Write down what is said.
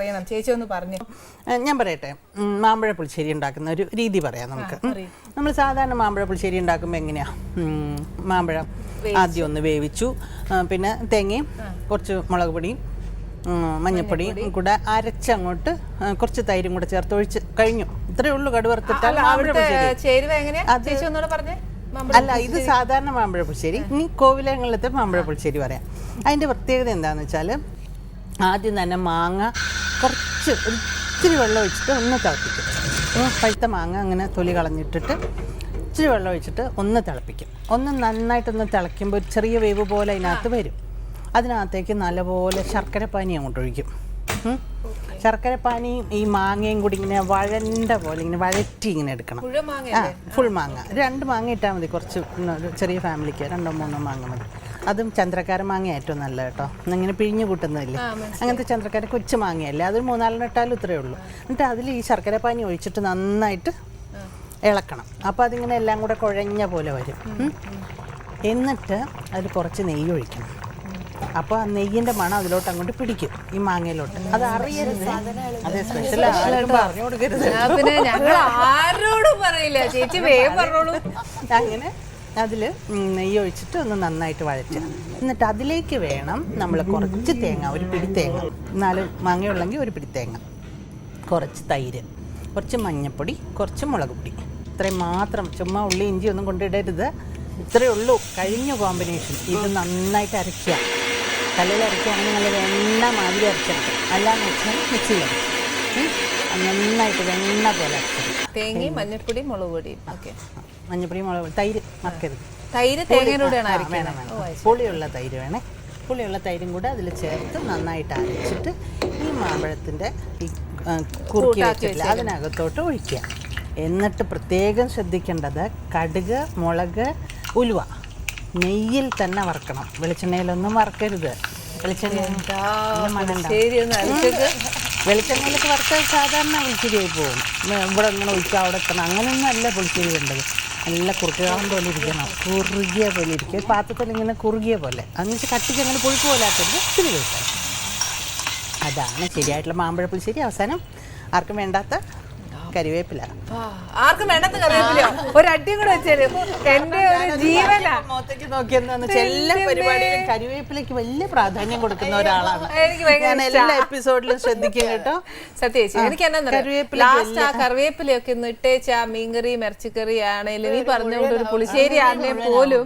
പറയണം. ചേച്ചി ഒന്ന് പറഞ്ഞു. ഞാൻ പറയട്ടെ. മാമ്പഴ പുളിശ്ശേരി ഉണ്ടാക്കുന്ന ഒരു രീതി പറയാം നമുക്ക്. നമ്മൾ സാധാരണ മാമ്പഴ പുളിശ്ശേരി ഉണ്ടാക്കുമ്പോൾ എങ്ങനെയാ? മാമ്പഴം ആദ്യം ഒന്ന് വേവിച്ചു. പിന്നെ തേങ്ങയും കുറച്ച് മുളക് പൊടിയും മഞ്ഞപ്പൊടിയും കൂടെ അരച്ചങ്ങോട്ട് കുറച്ച് തൈരും കൂടെ ചേർത്ത് ഒഴിച്ച് കഴിഞ്ഞു. ഇത്രയേ ഉള്ളൂ കടുവറുത്തിട്ടാൽ അല്ല, മാമ്പഴ പുളിശ്ശേരി. അല്ല ഇത് സാധാരണ മാമ്പഴ പുളിശ്ശേരി. ഇനി കോവിലങ്ങളിലത്തെ മാമ്പഴ പുളിശ്ശേരി പറയാം. അതിന്റെ പ്രത്യേകത എന്താണെന്ന് വെച്ചാൽ ആദ്യം തന്നെ മാങ്ങ കുറച്ച് ഇച്ചിരി വെള്ളം ഒഴിച്ചിട്ട് ഒന്ന് തിളപ്പിക്കും. അപ്പോൾ പഴുത്ത മാങ്ങ അങ്ങനെ തൊലി കളഞ്ഞിട്ടിട്ട് ഇച്ചിരി വെള്ളം ഒഴിച്ചിട്ട് ഒന്ന് തിളപ്പിക്കും. ഒന്ന് നന്നായിട്ടൊന്ന് തിളയ്ക്കുമ്പോൾ ഒരു ചെറിയ വേവ് പോലെ അതിനകത്ത് വരും. അതിനകത്തേക്ക് നല്ലപോലെ ശർക്കര പാനി അങ്ങോട്ട് ഒഴിക്കും. ശർക്കര പാനിയും ഈ മാങ്ങയും കൂടി ഇങ്ങനെ വഴണ്ട പോലെ ഇങ്ങനെ വഴറ്റി ഇങ്ങനെ എടുക്കണം. ആ ഫുൾ മാങ്ങ. രണ്ട് മാങ്ങ ഇട്ടാൽ മതി. കുറച്ച് ചെറിയ ഫാമിലിക്ക് രണ്ടോ മൂന്നോ മാങ്ങ മതി. അതും ചന്ദ്രക്കാര മാങ്ങ ഏറ്റവും നല്ല കേട്ടോ. അങ്ങനെ പിഴിഞ്ഞു കൂട്ടുന്നതില്ലേ? അങ്ങനത്തെ ചന്ദ്രക്കാര കൊച്ചു മാങ്ങയല്ലേ? അത് മൂന്നാലെണ്ണം ഇട്ടാലും ഇത്രയേ ഉള്ളൂ. എന്നിട്ട് അതിൽ ഈ ശർക്കര പാനി ഒഴിച്ചിട്ട് നന്നായിട്ട് ഇളക്കണം. അപ്പോൾ അതിങ്ങനെ എല്ലാം കൂടെ കുഴഞ്ഞ പോലെ വരും. എന്നിട്ട് അതിൽ കുറച്ച് നെയ്യ് ഒഴിക്കണം. അപ്പോൾ ആ നെയ്യിന്റെ മണം അതിലോട്ട് അങ്ങോട്ട് പിടിക്കും ഈ മാങ്ങയിലോട്ട്. അത് അറിയരുത്. അതെ സ്പെഷ്യൽ പറഞ്ഞു കൊടുക്കരുത് ഞങ്ങൾ ആരോടും പറയില്ല. ചേച്ചി വേഗം പറഞ്ഞോളൂ. അങ്ങനെ അതിൽ നെയ്യ് ഒഴിച്ചിട്ട് ഒന്ന് നന്നായിട്ട് വഴറ്റുക. എന്നിട്ട് അതിലേക്ക് വേണം നമ്മൾ കുറച്ച് തേങ്ങ ഒരു പിടി തേങ്ങ. നാല് മാങ്ങയുള്ളെങ്കിൽ ഒരു പിടി തേങ്ങ. കുറച്ച് തൈര് കുറച്ച് മഞ്ഞൾപ്പൊടി കുറച്ച് മുളക് പൊടി. ഇത്രയും മാത്രം. ചുമ്മാ ഉള്ളി ഇഞ്ചി ഒന്നും കൊണ്ടിടരുത്. ഇത്രയേ ഉള്ളൂ. കഴിഞ്ഞ കോമ്പിനേഷൻ ഇത് നന്നായിട്ട് അരയ്ക്കുക. കല്ലിൽ അരയ്ക്കുകയാണെങ്കിൽ നല്ല വെണ്ണ മാതിരി അരച്ചെടുക്കും അല്ലാന്ന് വെച്ചാൽ അരയ്ക്കും നന്നായിട്ട് വെണ്ണ പോലെ അരച്ചെടുക്കും തേങ്ങയും മഞ്ഞൾപ്പൊടിയും മുളക് പൊടിയും. ഓക്കെ. മഞ്ഞപ്പൊടി മുളക് പൊടി, തൈര് മറക്കരുത് തൈര് തേങ്ങയിലൂടെയാണ് വേണം, വേണം. പുളിയുള്ള തൈര് വേണേ. പുളിയുള്ള തൈരും കൂടെ അതിൽ ചേർത്ത് നന്നായിട്ട് അരച്ചിട്ട് ഈ മാമ്പഴത്തിന്റെ ഈ കുറുക്കി വെച്ചിട്ടില്ല അതിനകത്തോട്ട് ഒഴിക്കുക. എന്നിട്ട് പ്രത്യേകം ശ്രദ്ധിക്കേണ്ടത് കടുക് മുളക് ഉലുവ. നെയ്യിൽ തന്നെ വറക്കണം. വെളിച്ചെണ്ണയിലൊന്നും വറക്കരുത്. വെളിച്ചെണ്ണ വെളിച്ചെണ്ണയിലൊക്കെ വറുത്താൽ സാധാരണ പുളിശ്ശേരിയായി പോകും. ഇവിടെ ഇങ്ങനെ ഒഴിക്കുക അവിടെ എത്തണം. അങ്ങനെയൊന്നും അല്ല പുളിശ്ശേരി വേണ്ടത്. നല്ല കുറുക്കുകാളം പോലെ ഇരിക്കണം. കുറുകിയ പോലെ ഇരിക്കുക ഒരു പാത്രത്തിൽ ഇങ്ങനെ കുറുകിയ പോലെ. വെച്ചാൽ കട്ടിക്ക് അങ്ങനെ പുഴുക്ക് പോലാത്തത് ഒത്തിരി കഴിക്കാം അതാണ് ശരിയായിട്ടുള്ള മാമ്പഴ പുളിശ്ശേരി അവസാനം ആർക്കും വേണ്ടാത്ത കരിവേപ്പില ആർക്കും വേണ്ടാത്ത കറിവേപ്പില ഒരു അടിയും കൂടെ വെച്ചാൽ എന്റെ ഒരു ജീവനാ. മുഖത്തേക്ക് നോക്കിയെന്നു എല്ലാ പരിപാടിയിലും കരിവേപ്പിലയ്ക്ക് വലിയ പ്രാധാന്യം കൊടുക്കുന്ന ഒരാളാണ്. എനിക്ക് ഭയങ്കര ഞാൻ എല്ലാ എപ്പിസോഡിലും ശ്രദ്ധിക്കും കേട്ടോ. സത്യേച്ചി എനിക്ക് എന്നാ കറിവേപ്പിലൊക്കെ ലാസ്റ്റ് ആ കറിവേപ്പിലയൊക്കെ ഒന്ന് ഇട്ടേച്ച് ആ മീൻകറി ഇറച്ചിക്കറി ആണേലും നീ പറഞ്ഞുകൊണ്ട് ഒരു പുളിശ്ശേരി ആണേ പോലും